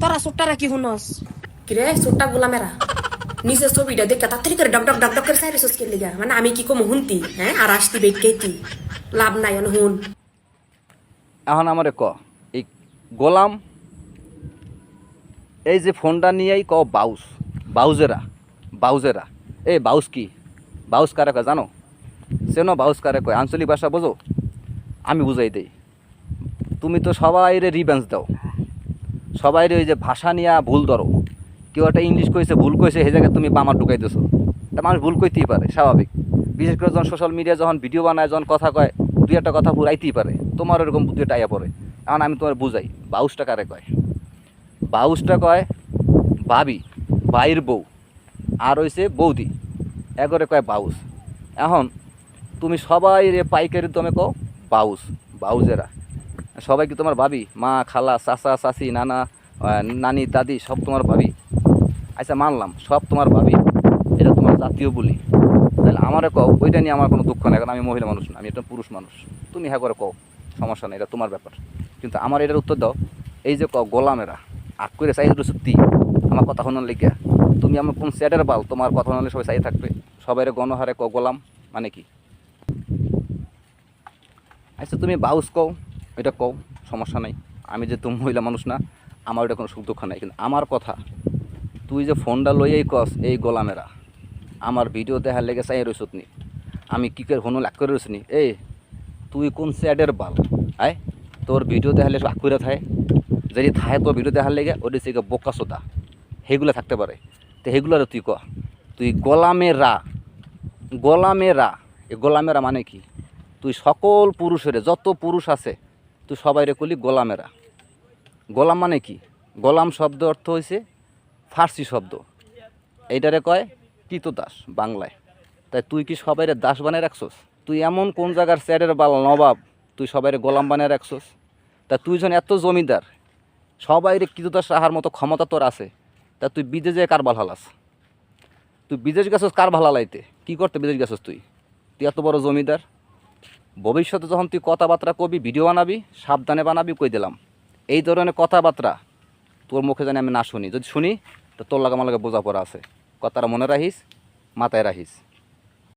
তোরা ছোট্টারা কি শুনস কিরে ছোট্টা গোলামেরা নিজের ছবিটা দেখে তাড়াতাড়ি করে ডক ডক ডক ডক করে সাইরে সসকে লিগা। মানে আমি কি কম হুনতি? হ্যাঁ আর আসতি বেটকেতি লাভ নাই অন হুন। এখন আমারে ক এই গোলাম এই যে ফোনটা নিয়েই ক বাউস। বাউজেরা বাউজেরা। এই বাউস কি? বাউস কারে কয় জানো? সেনো বাউস কারে কয় আঞ্চলিক ভাষা বোঝো? আমি বুঝাই দেই। তুমি তো সবাইরে রিভেন্স দাও। সবাইরে ওই যে ভাষা নিয়ে ভুল ধরো। কেউ একটা ইংলিশ কইছে, ভুল কইছে, সেই জায়গায় তুমি বামার ঢুকাইতেছো। তা মানুষ ভুল কইতেই পারে, স্বাভাবিক। বিশেষ করে যখন সোশ্যাল মিডিয়া যখন ভিডিও বানায়, যখন কথা কয়, দুই একটা কথা ভুল আইতেই পারে। তোমার এরকম বুদ্ধি একটা পড়ে। এখন আমি তোমার বুঝাই, বাউসটা কারে কয়? বাউসটা কয় ভাবি, ভাইয়ের বউ, আর হইছে বৌদি। একরে কয় বাউস। এখন তুমি সবাই রে পাইকারি তুমি কও বাউস বাউজেরা সবাই কি তোমার ভাবি? মা, খালা, চাচা, চাচি, নানা নানি, দাদি, সব তোমার ভাবি। আচ্ছা মানলাম, সব তোমার ভাবি। এটা তোমার জাতীয় বলি। তাহলে আমারে কও, ওইটা নিয়ে আমার কোনো দুঃখ নেই, কারণ আমি মহিলা মানুষ না, আমি একটা পুরুষ মানুষ। তুমি হ্যাঁ করে কও, সমস্যা নেই, এটা তোমার ব্যাপার। কিন্তু আমার এটার উত্তর দাও, এই যে কও গোলামেরা আগ করে চাই দুটো সত্যি আমার কথা শোনার লেগে। তুমি আমার কোন স্যাটের বাল, তোমার কথা শোনালে সবাই চাই থাকবে। সবাই গণহারে ক গোলাম মানে কি? আচ্ছা তুমি বাউস কও এটা কও, সমস্যা নাই। আমি যে তুমি মহিলা মানুষ না, আমার এটা কোনো সুখ দুঃখ নাই। কিন্তু আমার কথা, তুই যে ফোনটা লইয়াই কস, এই গোলামেরা আমার ভিডিও দেখার লেগে চাই রইছত নি আমি কী করে হনু লাগ করে রইছি নি? এই তুই কোন স্যাডের বাল? আয়, তোর ভিডিও দেখালে লাগ করে থায়। যদি থায় তোর ভিডিও দেখার লেগে ওটা সে বোকা সোদা। সেগুলো থাকতে পারে। তো সেগুলো তুই ক, তুই গোলামেরা গোলামেরা এই গোলামেরা মানে কি? তুই সকল পুরুষের, যত পুরুষ আছে তুই সবাইরে কলি গোলামেরা। গোলাম মানে কি? গোলাম শব্দ অর্থ হয়েছে ফার্সি শব্দ। এইটারে কয় দাস বাংলায়। তাই তুই কি সবাইরে দাস বানিয়ে রাখছস? তুই এমন কোন জায়গার স্যারের বাল নবাব, তুই সবাইরে গোলাম বানিয়ে রাখছস? তা তুই যখন এত জমিদার, সবাইরে দাস রাখার মতো ক্ষমতা তোর আছে, তা তুই বিদেশে কার হালাস। তুই বিদেশ গেছস কার ভালো লাইতে কী করতে বিদেশ গেছস তুই? তুই এত বড় জমিদার ভবিষ্যতে যখন তুই কথাবার্তা কবি ভিডিও বানাবি, সাবধানে বানাবি, কই দিলাম। এই ধরনের কথাবার্তা তোর মুখে জানি আমি না শুনি। যদি শুনি, তো তোর লাগা আমার লাগে বোঝাপড়া আছে। কথাটা মনে রাখিস, মাথায় রাখিস।